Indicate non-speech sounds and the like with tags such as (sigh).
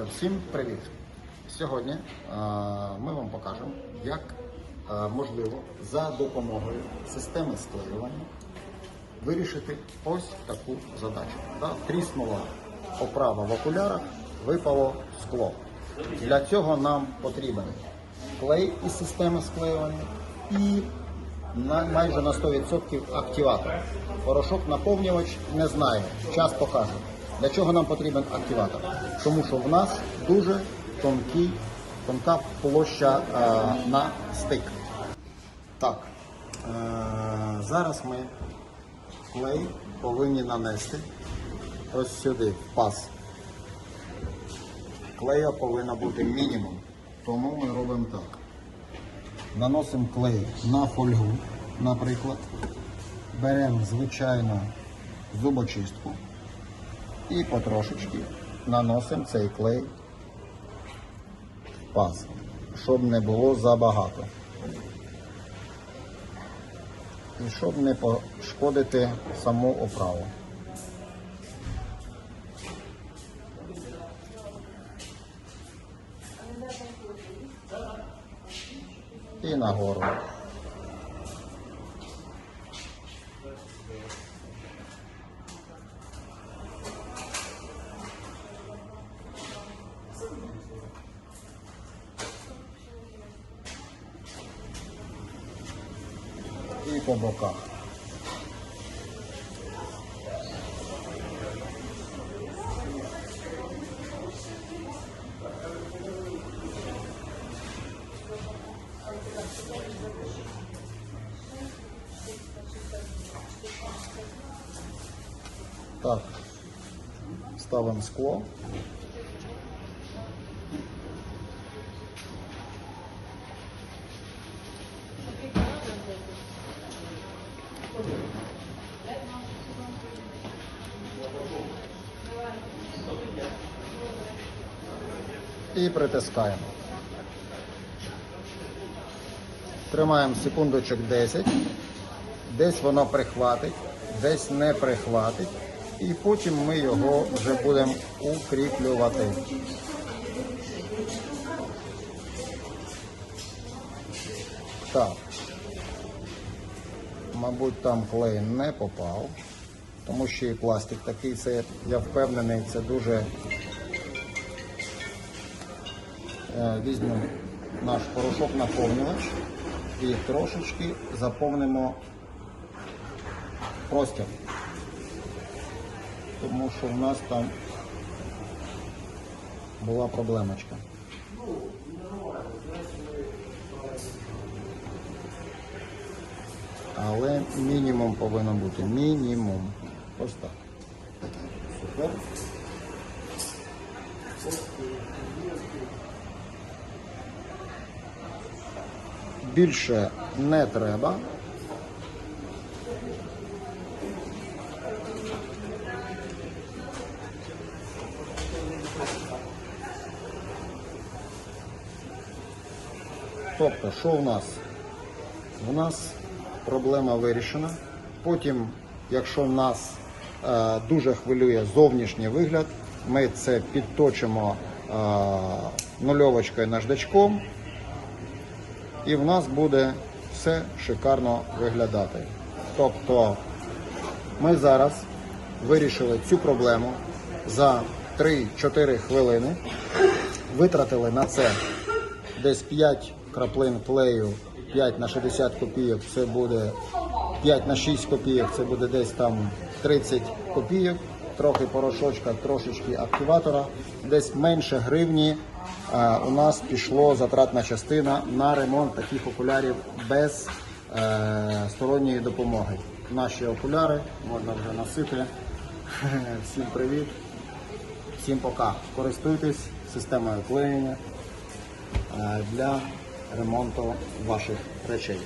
Отже, всім привіт! Сьогодні ми вам покажемо, як можливо за допомогою системи склеювання вирішити ось таку задачу. Да? Тріснула оправа в окулярах, випало скло. Для цього нам потрібен клей із системи склеювання і майже на 100% активатор. Порошок наповнювач не знаю, час покаже. Для чого нам потрібен активатор? Тому що в нас дуже тонкий, тонка площа е, на стик. Так, е, зараз ми клей повинні нанести ось сюди, в паз. Клея повинна бути мінімум. Тому ми робимо так. Наносимо клей на фольгу, наприклад. Беремо звичайну зубочистку і потрошечки наносимо цей клей в паз, щоб не було забагато. І щоб не пошкодити саму оправу. І нагору. І по боках. Так, ставимо скло. І притискаємо. Тримаємо секундочок 10. Десь воно прихватить, десь не прихватить. І потім ми його вже будемо укріплювати. Так. Мабуть, там клей не попав, тому що і пластик такий, це, я впевнений, це дуже візьмемо наш порошок наповнювач і трошечки заповнимо простір. Тому що в нас там була проблемочка. Але мінімум повинен бути. Мінімум. Ось так. Супер. Більше не треба. Тобто, що в нас? У нас проблема вирішена. Потім, якщо нас е, дуже хвилює зовнішній вигляд, ми це підточимо е, нульовочкою наждачком і в нас буде все шикарно виглядати. Тобто ми зараз вирішили цю проблему за 3-4 хвилини, витратили на це десь 5 краплин клею, 5 на 60 копійок, це буде 5 на 6 копійок, це буде десь там 30 копійок, трохи порошочка, трошечки активатора, десь менше гривні е, у нас пішло затратна частина на ремонт таких окулярів без е, сторонньої допомоги. Наші окуляри можна вже носити. (laughs) Всім привіт, всім пока. Користуйтесь системою клеєння е, для ремонту ваших речей.